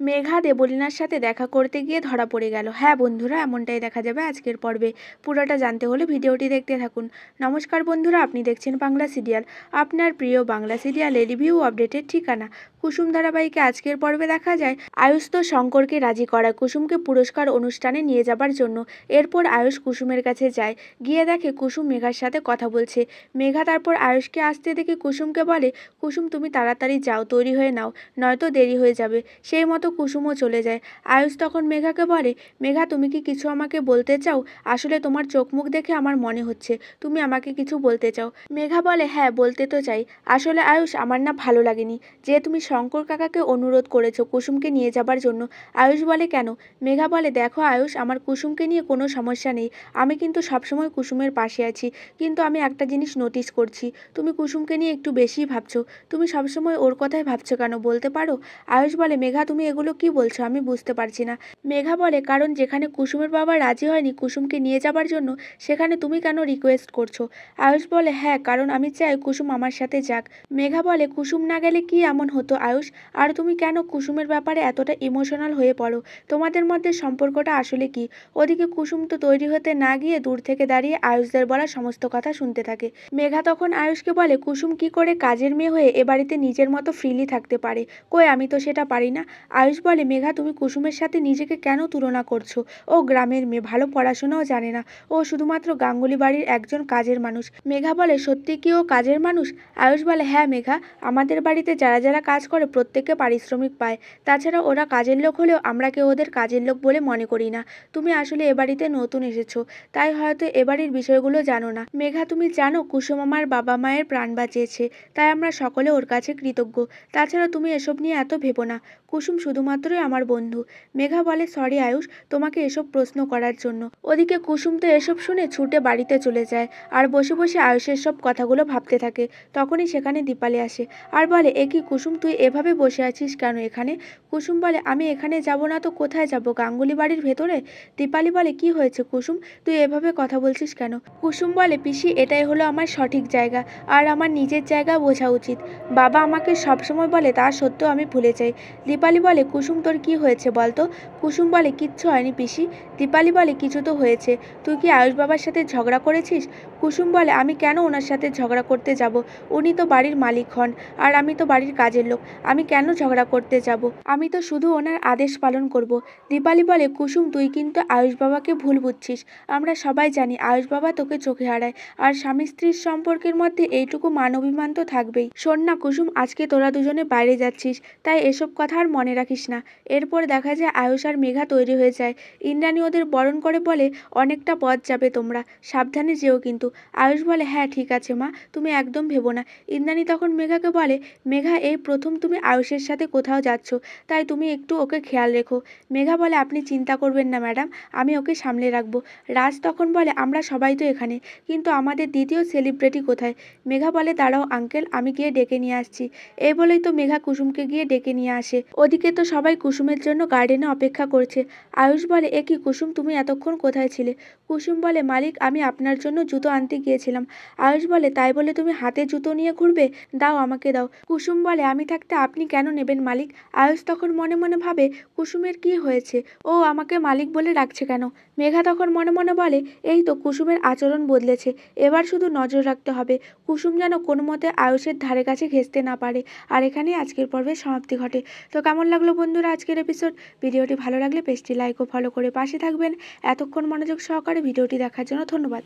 মেঘা দেবলীনার সাথে দেখা করতে গিয়ে ধরা পড়ে গেল। হ্যাঁ বন্ধুরা, এমনটাই দেখা যাবে আজকের পর্বে। পুরোটা জানতে হলে ভিডিওটি দেখতে থাকুন। নমস্কার বন্ধুরা, আপনি দেখছেন বাংলা সিরিয়াল। আপনার প্রিয় বাংলা সিরিয়ালের রিভিউ আপডেটের ঠিকানা। কুসুম ধারাবাহিকে আজকের পর্বে দেখা যায়। আয়ুষ তো শঙ্করকে রাজি করায় কুসুমকে পুরস্কার অনুষ্ঠানে নিয়ে যাবার জন্য। এরপর আয়ুষ কুসুমের কাছে যায়। গিয়ে দেখে কুসুম মেঘার সাথে কথা বলছে। মেঘা তারপর আয়ুষকে আসতে দেখে কুসুমকে বলে, কুসুম, তুমি তাড়াতাড়ি যাও, তৈরি হয়ে নাও। নয়তো দেরি হয়ে যাবে। সেই মতো কুসুমও চলে যায়। আয়ুষ তখন মেঘাকে বলে, মেঘা, তুমি কি কিছু আমাকে বলতে চাও? আসলে তোমার চোখ মুখ দেখে আমার মনে হচ্ছে। তুমি আমাকে কিছু বলতে চাও? মেঘা বলে হ্যাঁ বলতে তো চাই। আসলে আয়ুষ, আমার না ভালো লাগেনি। যে তুমি শঙ্কর কাকাকে অনুরোধ করেছ কুসুমকে নিয়ে যাবার জন্য। আয়ুষ বলে, কেন? মেঘা বলে, দেখো আয়ুষ, আমার কুসুমকে নিয়ে কোনো সমস্যা নেই। আমি কিন্তু সবসময় কুসুমের পাশে আছি। কিন্তু আমি একটা জিনিস নোটিস করছি। তুমি কুসুমকে নিয়ে একটু বেশিই ভাবছ। তুমি সবসময় ওর কথাই ভাবছ কেন? বলতে পারো? আয়ুষ বলে, মেঘা, তুমি এগুলো কি বলছো? আমি বুঝতে পারছি না। মেঘা বলে, কারণ যেখানে কুসুমের বাবা রাজি হয়নি কুসুমকে নিয়ে যাবার জন্য, সেখানে তুমি কেন রিকোয়েস্ট করছ? আয়ুষ বলে হ্যাঁ কারণ আমি চাই কুসুম আমার সাথে যাক। মেঘা বলে, কুসুম না গেলে কি এমন হতো আয়ুষ? আর তুমি কেন কুসুমের ব্যাপারে এতটা ইমোশনাল হয়ে পড়ো? তোমাদের মধ্যে সম্পর্কটা আসলে কি? ওদিকে কুসুম তো তৈরি হতে না গিয়ে দূর থেকে দাঁড়িয়ে আয়ুষদের বলা সমস্ত কথা শুনতে থাকে। মেঘা তখন আয়ুষকে বলে, কুসুম কি করে কাজের মেয়ে হয়ে এ বাড়িতে নিজের মতো ফ্রিলি থাকতে পারে? কই, আমি তো সেটা পারি না। আয়ুষ বলে, মেঘা, তুমি কুসুমের সাথে নিজেকে কেন তুলনা করছ? ও গ্রামের মেয়ে, ভালো পড়াশোনাও জানে না। ও শুধুমাত্র গাঙ্গুলি বাড়ির একজন কাজের মানুষ। মেঘা বলে, সত্যি কি ও কাজের মানুষ? আয়ুষ বলে হ্যাঁ মেঘা, আমাদের বাড়িতে যারা যারা কাজ করে প্রত্যেকে পারিশ্রমিক পায়। তাছাড়া ওরা কাজের লোক হলেও আমরা কেউ ওদের কাজের লোক বলে মনে করি না। তুমি আসলে এ বাড়িতে নতুন এসেছ, তাই হয়তো এ বাড়ির বিষয়গুলো জানো না। মেঘা, তুমি জানো কুসুম আমার বাবা মায়ের প্রাণ বাঁচিয়েছে, তাই আমরা সকলে ওর কাছে কৃতজ্ঞ। তাছাড়া তুমি এসব নিয়ে এত ভেবো না। কুসুম শুধুমাত্রই আমার বন্ধু। মেঘা বলে, সরি আয়ুষ, তোমাকে এসব প্রশ্ন করার জন্য। ওদিকে কুসুম তো এসব শুনে ছুটে বাড়িতে চলে যায় আর বসে বসে আয়ুষের সব কথাগুলো ভাবতে থাকে। তখনই সেখানে দীপালি আসে আর বলে, এ কি কুসুম, তুই এভাবে বসে আছিস কেন এখানে? কুসুম বলে, আমি এখানে যাব না তো কোথায় যাব? গাঙ্গুলি বাড়ির ভেতরে? দীপালি বলে, কি হয়েছে কুসুম? তুই এভাবে কথা বলছিস কেন? কুসুম বলে, পিসি, এটাই হলো আমার সঠিক জায়গা আর আমার নিজের জায়গা বোঝা উচিত। বাবা আমাকে সবসময় বলে, তা সত্ত্বেও আমি ভুলে যাই। দীপালি বলে কুসুম, তোর কি হয়েছে বলতো? কুসুম বলে, কিচ্ছু হয়নি পিসি। দীপালি বলে, কিছু তো হয়েছে। তুই কি আয়ুষ বাবার সাথে ঝগড়া করেছিস? কুসুম বলে, আমি কেন ওনার সাথে ঝগড়া করতে যাব? উনি তো বাড়ির মালিক হন, আর আমি তো বাড়ির কাজের লোক। আমি কেন ঝগড়া করতে যাব? আমি তো শুধু ওনার আদেশ পালন করব। দীপালি বলে, কুসুম, তুই কিন্তু আয়ুষ বাবাকে ভুল বুঝছিস। আমরা সবাই জানি, আয়ুষ বাবা তোকে চোখে হারায়, আর স্বামী স্ত্রীর সম্পর্কের মধ্যে এইটুকু মানবিমান তো থাকবেই। শোন না কুসুম, আজকে তোরা দুজনে বাইরে যাচ্ছিস, তাই এসব কথা আর মনে রাখিস না। এরপর দেখা যায় আয়ুষ আর মেঘা তৈরি হয়ে যায়। ইন্দ্রাণী ওদের বরণ করে বলে, অনেকটা পথ যাবে তোমরা, সাবধানে যেও কিন্তু। আয়ুষ বলে হ্যাঁ ঠিক আছে মা, তুমি একদম ভেবো না। ইন্দ্রাণী তখন মেঘাকে বলে, মেঘা, এই প্রথম তুমি আয়ুষের সাথে কোথাও যাচ্ছ, তাই তুমি একটু ওকে খেয়াল রেখো। মেঘা বলে, আপনি চিন্তা করবেন না ম্যাডাম, আমি ওকে সামলে রাখব। রাজ তখন বলে, আমরা সবাই তো এখানে, কিন্তু আমাদের দ্বিতীয় সেলিব্রিটি কোথায়? মেঘা বলে, দাঁড়াও আঙ্কেল, আমি গিয়ে ডেকে নিয়ে আসছি। এই বলেই তো মেঘা কুসুমকে গিয়ে ডেকে নিয়ে আসে। ওদিকে তো সবাই কুসুমের জন্য গার্ডেনে অপেক্ষা করছে। আয়ুষ বলে, এ কি কুসুম, তুমি এতক্ষণ কোথায় ছিলে? কুসুম বলে, মালিক, আমি আপনার জন্য জুতো আনতে গিয়েছিলাম। আয়ুষ বলে, তাই বলে তুমি হাতে জুতো নিয়ে ঘুরবে? দাও আমাকে দাও। কুসুম বলে, আমি থাকতে আপনি কেন নেবেন মালিক? আয়ুষ তখন মনে মনে ভাবে, কুসুমের কি হয়েছে? ও আমাকে মালিক বলে ডাকছে কেন? মেঘা তখন মনে মনে বলে, এই তো কুসুমের আচরণ বদলেছে, এবার শুধু নজর রাখতে হবে। কুসুম যেন কোনো মতে আয়ুষের ধারে কাছে ঘেঁচতে না পারে। আর এখানেই আজকের পর্বের সমাপ্তি ঘটে। তো কেমন লাগল বন্ধুরা আজকের এপিসোড ভিডিওটি ভালো লাগলে পেজটি লাইক ও ফলো করে পাশে থাকবেন। এতক্ষণ মনোযোগ সহকারে ভিডিওটি দেখার জন্য ধন্যবাদ।